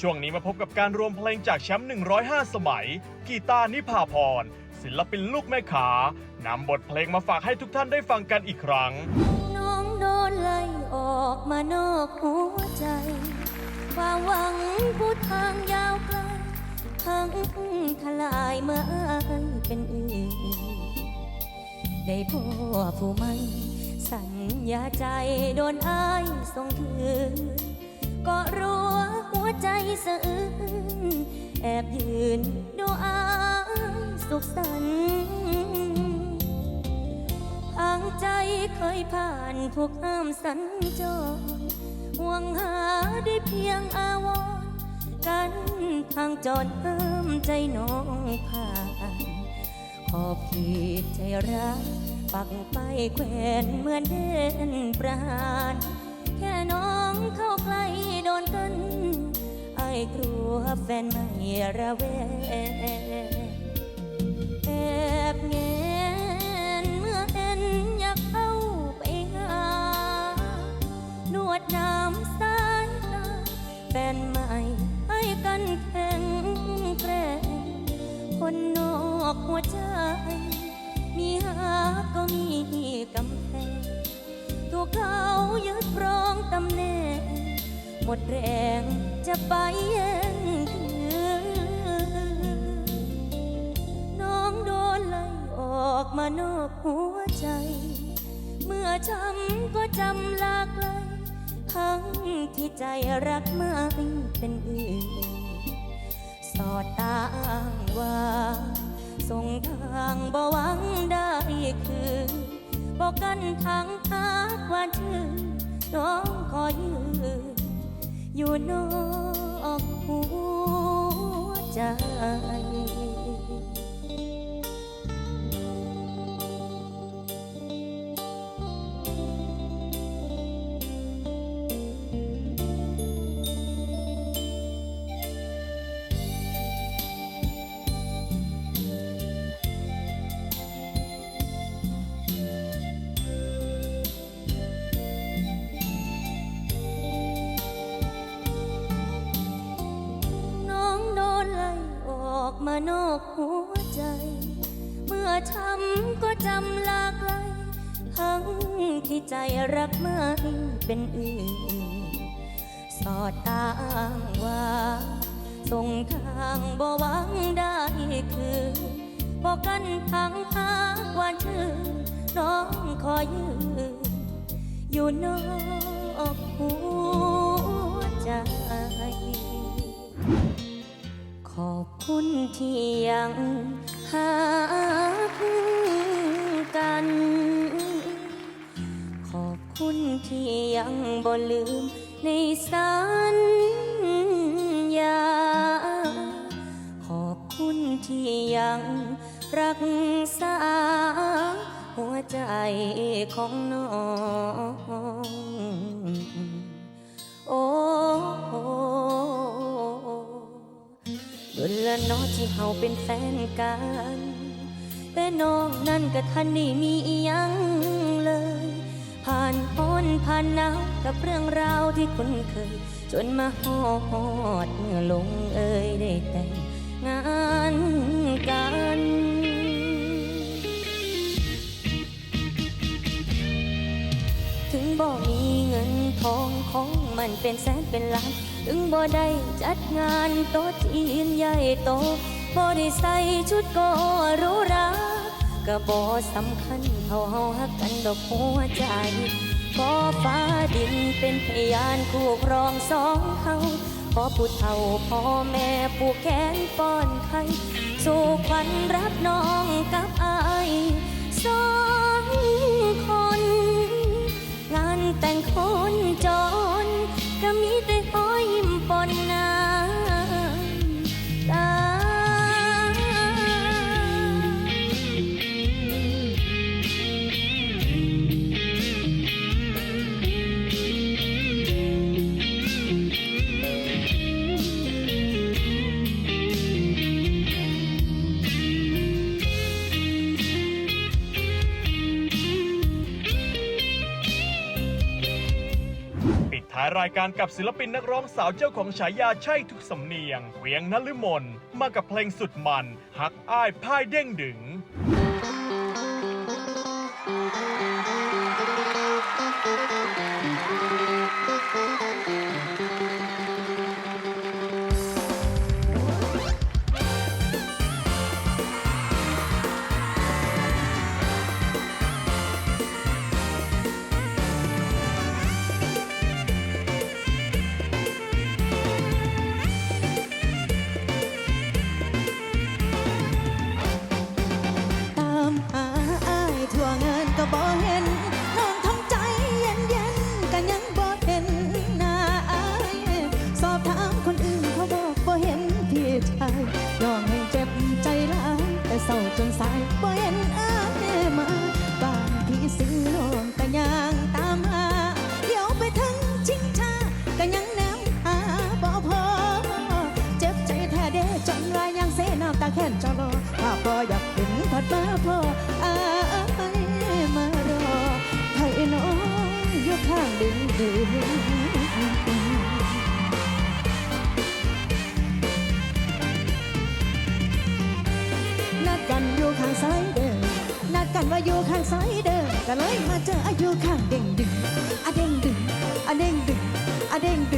ช่วงนี้มาพบกับการรวมเพลงจากแชมป์ 105 สมัย กีตาร์นิพาพร ศิลปินลูกแม่ขานำบทเพลงมาฝากให้ทุกท่านได้ฟังกันอีกครั้ง น้องโดนไล่ออกมานอกหัวใจความหวังผู้ทางยาวไกลทั้งทลายเมื่ออายเป็นอื่น ได้พ่อผู้ไม่สัญญาใจโดนอายส่งคืน ก็รัวหัวใจสะอื้นแอบยืนดูอายสุขสันต์ทางใจเคยผ่านทุกห้ามสัญจรห่วงหาได้เพียงอาวรกันทางจอดห้ามใจน้องผ่าน ขอบขีดใจรักปักไปแขวนเหมือนเด่นประหาร แค่น้องเข้าใกล้โดนกันไอ้กลัวแฟนไม่ระแวงแอบเง หมดแรงจะไปย่งคืนน้องโดนไล่ออกมานอกหัวใจ เมื่อช้ำก็จำลากไกลทั้งที่ใจรักไม่เป็นอื่น สอดตางว่าส่งทางบ่หวังได้คืนบอกกันทางหากหวาชื่นน้องขอยืน อยู่นอกหัวใจ ช้ำก็จำลากไกลทั้งที่ใจรักไม่เป็นอื่น สอดตางว่าส่งทางบ่หวังได้คืนบอกกันทางหากหวานชื่นน้องขอยืนอยู่นอกหัวใจ อบคุณที่ยังหากัน ขอบคุณที่ยังบ่ลืมในสัญญา ขอบคุณที่ยังรักษาหัวใจของน้อง โอ้โอ้ ดุลละน้อที่เฮาเป็นแฟนกัน แต่น้องนั่นก็ทันได้มีอียังเลย ผ่านพ้นผ่านหนาวกับเรื่องราวที่คุ้นเคย จนมาฮอดเมื่อลงเอ่ยได้แต่งงานกันถึงบ่มีเงินทองของมันเป็นแสนเป็นล้าน ถึงบ่ได้จัดงานโต๊ะจีนใหญ่โตบ่ได้ใส่ชุดกหรูหราก็บ่สำคัญเท่าเฮาฮักกันดอกหัวใจขอฟ้าดินเป็นพยานคู่ครองสองเฮาขอผู้เฒ่าพ่อแม่ผู้แขนป้อนไข่สู่ขวัญรับน้องกับอายสองคน งานแต่งคนจนก็มีแต่ อ้ายรายการกับศิลปินนักร้องสาวเจ้าของฉายาใช่ทุกสำเนียงเวียงนฤมลมากับเพลงสุดมัน หักอ้ายพ่ายเด้งดึง น้ำตานจอรอถ้าบ่อยากเห็นผัดมาพ่ออายมารอไทยน้องอยู่ข้างดึงดึงนัดกันอยู่ข้างซ้ายเด้อนัดกันว่าอยู่ข้างซ้ายเด้อก็เลยมาเจออายุข้างเด้งดึงอะเด้งดึงอะเด้งดึงอะเด้งดึง